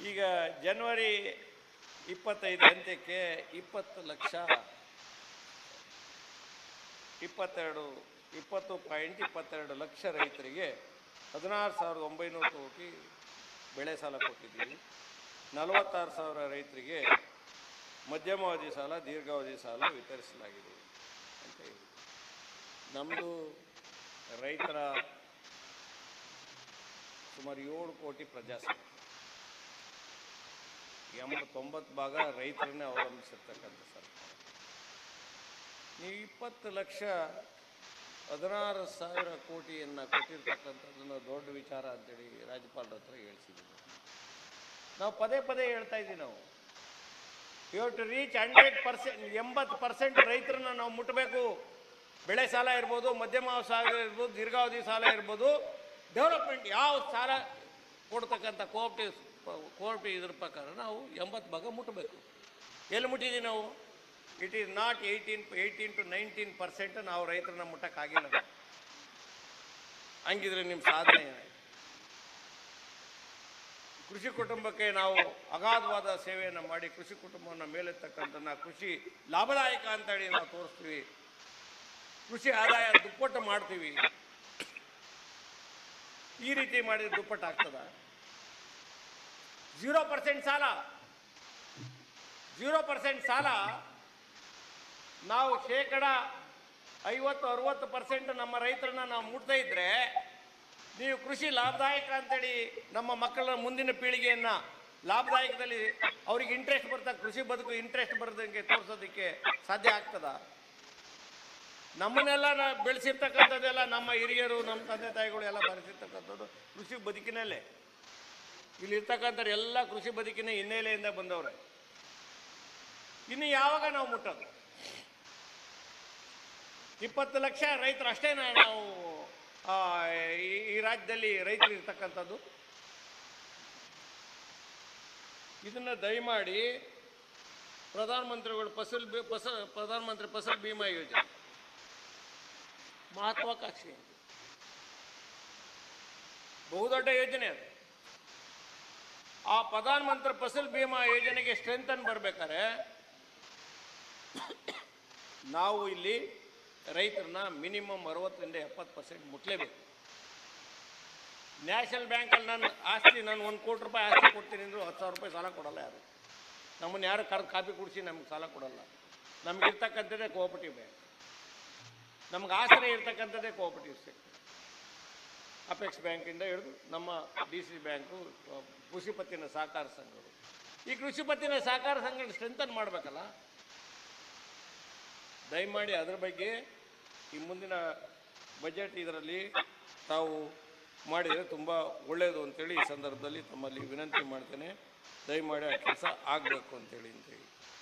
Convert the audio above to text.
ಈಗ ಜನವರಿ ಇಪ್ಪತ್ತೈದು ಅಂತ್ಯಕ್ಕೆ ಇಪ್ಪತ್ತು ಲಕ್ಷ, ಇಪ್ಪತ್ತೆರಡು, ಇಪ್ಪತ್ತು ಪಾಯಿಂಟ್ ಇಪ್ಪತ್ತೆರಡು ಲಕ್ಷ ರೈತರಿಗೆ ಹದಿನಾರು ಸಾವಿರದ ಒಂಬೈನೂರು ಕೋಟಿ ಬೆಳೆ ಸಾಲ ಕೊಟ್ಟಿದ್ದೀವಿ. ನಲವತ್ತಾರು ಸಾವಿರ ರೈತರಿಗೆ ಮಧ್ಯಮಾವಧಿ ಸಾಲ, ದೀರ್ಘಾವಧಿ ಸಾಲ ವಿತರಿಸಲಾಗಿದೆ ಅಂತ ಹೇಳಿ ನಮ್ಮದು ರೈತರ ಸುಮಾರು ಏಳು ಕೋಟಿ ಪ್ರಜಾಸತ್ತಾರೆ ಎಂಬತ್ತೊಂಬತ್ತು ಭಾಗ ರೈತರನ್ನೇ ಅವಲಂಬಿಸಿರ್ತಕ್ಕಂಥ ಸರ್ ನೀವು ಇಪ್ಪತ್ತು ಲಕ್ಷ ಹದಿನಾರು ಸಾವಿರ ಕೋಟಿಯನ್ನು ಕೊಟ್ಟಿರ್ತಕ್ಕಂಥದ್ದನ್ನು ದೊಡ್ಡ ವಿಚಾರ ಅಂತೇಳಿ ರಾಜ್ಯಪಾಲರ ಹತ್ರ ಹೇಳ್ಸಿದ್ದೀವಿ ನಾವು ಪದೇ ಪದೇ ಹೇಳ್ತಾ ಇದ್ದೀವಿ ನಾವು. You to reach hundred percent ಎಂಬತ್ತು ಪರ್ಸೆಂಟ್ ರೈತರನ್ನ ನಾವು ಮುಟ್ಟಬೇಕು ಬೆಳೆ ಸಾಲ ಇರ್ಬೋದು, ಮಧ್ಯಮ ಸಾಲ ಇರ್ಬೋದು, ದೀರ್ಘಾವಧಿ ಸಾಲ ಇರ್ಬೋದು. ಡೆವಲಪ್ಮೆಂಟ್ ಯಾವ ಸಾಲ ಕೊಡ್ತಕ್ಕಂಥ ಕೋಆಪ್ಟಿವ್ ಕೋಆಪ್ಟಿವ್ ಇದ್ರ ಪ್ರಕಾರ ನಾವು ಎಂಬತ್ತು ಭಾಗ ಮುಟ್ಟಬೇಕು ಎಲ್ಲಿ ಮುಟ್ಟಿದ್ದೀವಿ ನಾವು? It is not eighteen eighteen to nineteen percent ನಾವು ರೈತರನ್ನ ಮುಟ್ಟಕ್ಕಾಗಿಲ್ಲ ಹಂಗಿದ್ರೆ ನಿಮ್ಮ ಸಾಧನೆ ಕೃಷಿ ಕುಟುಂಬಕ್ಕೆ ನಾವು ಅಗಾಧವಾದ ಸೇವೆಯನ್ನು ಮಾಡಿ ಕೃಷಿ ಕುಟುಂಬವನ್ನು ಮೇಲೆತ್ತಕ್ಕಂಥನ್ನ ಕೃಷಿ ಲಾಭದಾಯಕ ಅಂತೇಳಿ ನಾವು ತೋರಿಸ್ತೀವಿ. ಕೃಷಿ ಆದಾಯ ದುಪ್ಪಟ್ಟು ಮಾಡ್ತೀವಿ. ಈ ರೀತಿ ಮಾಡಿದ್ರೆ ದುಪ್ಪಟ್ಟು ಜೀರೋ ಪರ್ಸೆಂಟ್ ಸಾಲ. ಜೀರೋ ಪರ್ಸೆಂಟ್ ಸಾಲ ನಾವು ಶೇಕಡ ಐವತ್ತು ಅರುವತ್ತು ಪರ್ಸೆಂಟ್ ನಮ್ಮ ರೈತರನ್ನ ನಾವು ಮುಟ್ತಾ ಇದ್ರೆ ನೀವು ಕೃಷಿ ಲಾಭದಾಯಕ ಅಂತೇಳಿ ನಮ್ಮ ಮಕ್ಕಳ ಮುಂದಿನ ಪೀಳಿಗೆಯನ್ನ ಲಾಭದಾಯಕದಲ್ಲಿ ಅವ್ರಿಗೆ ಇಂಟ್ರೆಸ್ಟ್ ಬರ್ತಾ ಕೃಷಿ ಬದುಕು ಇಂಟ್ರೆಸ್ಟ್ ಬರೋದಕ್ಕೆ ತೋರಿಸೋದಕ್ಕೆ ಸಾಧ್ಯ ಆಗ್ತದ? ನಮ್ಮನ್ನೆಲ್ಲ ಬೆಳೆಸಿರ್ತಕ್ಕಂಥದ್ದೆಲ್ಲ ನಮ್ಮ ಹಿರಿಯರು, ನಮ್ಮ ತಂದೆ ತಾಯಿಗಳು ಎಲ್ಲ ಬೆಳೆಸಿರ್ತಕ್ಕಂಥದ್ದು ಕೃಷಿ ಬದುಕಿನಲ್ಲೇ. ಇಲ್ಲಿ ಇರ್ತಕ್ಕಂಥವ್ರು ಎಲ್ಲ ಕೃಷಿ ಬದುಕಿನ ಹಿನ್ನೆಲೆಯಿಂದ ಬಂದವ್ರೆ. ಇನ್ನು ಯಾವಾಗ ನಾವು ಮುಟ್ಟೋದು? ಇಪ್ಪತ್ತು ಲಕ್ಷ ರೈತರು ಅಷ್ಟೇ ನಾವು ಈ- ರಾಜ್ಯದಲ್ಲಿ ರೈತರು ಇರ್ತಕ್ಕಂಥದ್ದು. ಇದನ್ನ ದಯಮಾಡಿ ಪ್ರಧಾನಮಂತ್ರಿಗಳು ಫಸಲ್ ಬಿ ಫಸಲ್ ಪ್ರಧಾನಮಂತ್ರಿ ಫಸಲ್ ಭೀಮಾ ಯೋಜನೆ. ಮಹತ್ವಾಕಾಂಕ್ಷಿ. ಬಹುದೊಡ್ಡ ಯೋಜನೆ ಅದು. ಆ ಪ್ರಧಾನಮಂತ್ರಿ ಫಸಲ್ ಭೀಮಾ ಯೋಜನೆಗೆ ಸ್ಟ್ರೆಂಥನ್ ಬರ್ಬೇಕಾದ್ರೆ ನಾವು ಇಲ್ಲಿ ರೈತರನ್ನ ಮಿನಿಮಮ್ ಅರವತ್ತರಿಂದ ಎಪ್ಪತ್ತು ಪರ್ಸೆಂಟ್ ಮುಟ್ಲೇಬೇಕು. ನ್ಯಾಷನಲ್ ಬ್ಯಾಂಕಲ್ಲಿ ನಾನು ಆಸ್ತಿ, ನಾನು ಒಂದು ಕೋಟಿ ರೂಪಾಯಿ ಆಸ್ತಿ ಕೊಡ್ತೀನಿ ಅಂದರು ಹತ್ತು ಸಾವಿರ ರೂಪಾಯಿ ಸಾಲ ಕೊಡಲ್ಲ ಯಾರು? ನಮ್ಮನ್ನು ಯಾರು ಕರೆದು ಕಾಪಿ ಕುಡಿಸಿ ನಮ್ಗೆ ಸಾಲ ಕೊಡಲ್ಲ. ನಮ್ಗೆ ಇರ್ತಕ್ಕಂಥದ್ದೇ ಕೋಆಪರೇಟಿವ್ ಬ್ಯಾಂಕ್ ನಮ್ಗೆ ಆಸ್ತಿ ಇರ್ತಕ್ಕಂಥದ್ದೇ ಕೋಆಪರೇಟಿವ್ ಸೆಕ್ಟರ್ ಅಪೆಕ್ಸ್ ಬ್ಯಾಂಕಿಂದ ಹಿಡಿದು ನಮ್ಮ ಡಿ ಸಿ ಬ್ಯಾಂಕು ಕೃಷಿ ಪತ್ತಿನ ಸಹಕಾರ ಸಂಘಗಳು. ಈ ಕೃಷಿ ಪತ್ತಿನ ಸಹಕಾರ ಸಂಘಗಳು ಸ್ಟ್ರೆಂಥನ್ ಮಾಡಬೇಕಲ್ಲ? ದಯಮಾಡಿ ಅದರ ಬಗ್ಗೆ ಈ ಮುಂದಿನ ಬಜೆಟ್ ಇದರಲ್ಲಿ ತಾವು ಮಾಡಿದರೆ ತುಂಬ ಒಳ್ಳೆಯದು ಅಂತೇಳಿ ಈ ಸಂದರ್ಭದಲ್ಲಿ ತಮ್ಮಲ್ಲಿ ವಿನಂತಿ ಮಾಡ್ತೇನೆ. ದಯಮಾಡಿ ಆ ಕೆಲಸ ಆಗಬೇಕು ಅಂತೇಳಿ ಅಂತೇಳಿ